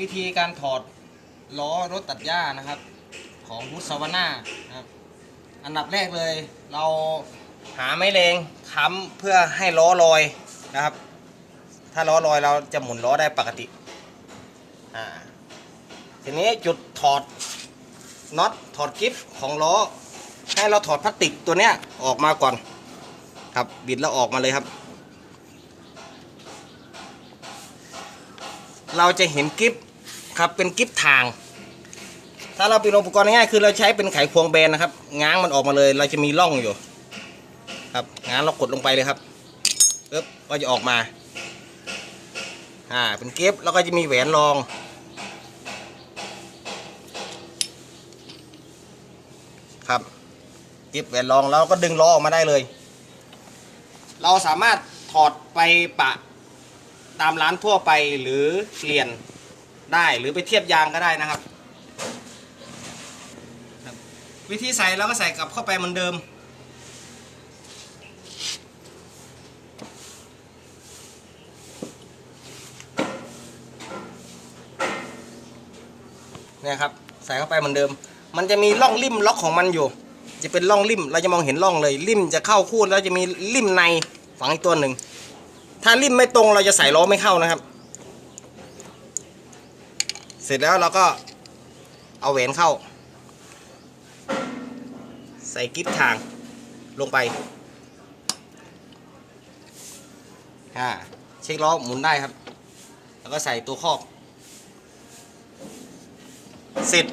วิธีการถอดล้อรถตัดหญ้านะครับ ของพุสวนานะครับ อันดับแรกเลย เราหาไม้เลงค้ำเพื่อให้ล้อลอยนะครับ ถ้าล้อลอยเราจะหมุนล้อได้ปกติอ่าทีนี้จุดถอดน็อตถอดกริปของล้อ ให้เราถอดพลาสติกตัวเนี้ยออกมาก่อน ครับบิดแล้วออกมาเลยครับ เราจะเห็นกิฟ ครับ เป็นกิฟทาง ถ้าเราเป็นอุปกรณ์ง่ายๆคือเราใช้เป็นไขควงแบนนะครับ ง้างมันออกมาเลย เราจะมีร่องอยู่ ครับง้างเรากดลงไปเลยครับปึ๊บก็จะออกมา อ่า เป็นกิฟแล้วก็จะมีแหวนรอง ครับกิฟแหวนรองแล้วก็ดึงล้อออกมาได้เลย เราสามารถถอดไปปะตามร้านทั่วไปหรือเปลี่ยน ได้หรือไปเทียบยางก็ได้นะครับ วิธีใส่เราก็ใส่กลับเข้าไปเหมือนเดิม เนี่ยครับใส่เข้าไปเหมือนเดิม มันจะมีร่องริมล็อกของมันอยู่ จะเป็นร่องริมเราจะมองเห็นร่องเลยริมจะเข้าคู่แล้วจะมีริมในฝังอีกตัวหนึ่งถ้าริมไม่ตรงเราจะใส่ล้อไม่เข้านะครับ ร็จแล้วเราก็เอาแหวนเข้า ใส่กิ๊บทางลงไปอ่าเช็คล้อหมุนได้ครับ แล้วก็ใส่ตัวครอบ เสร็จ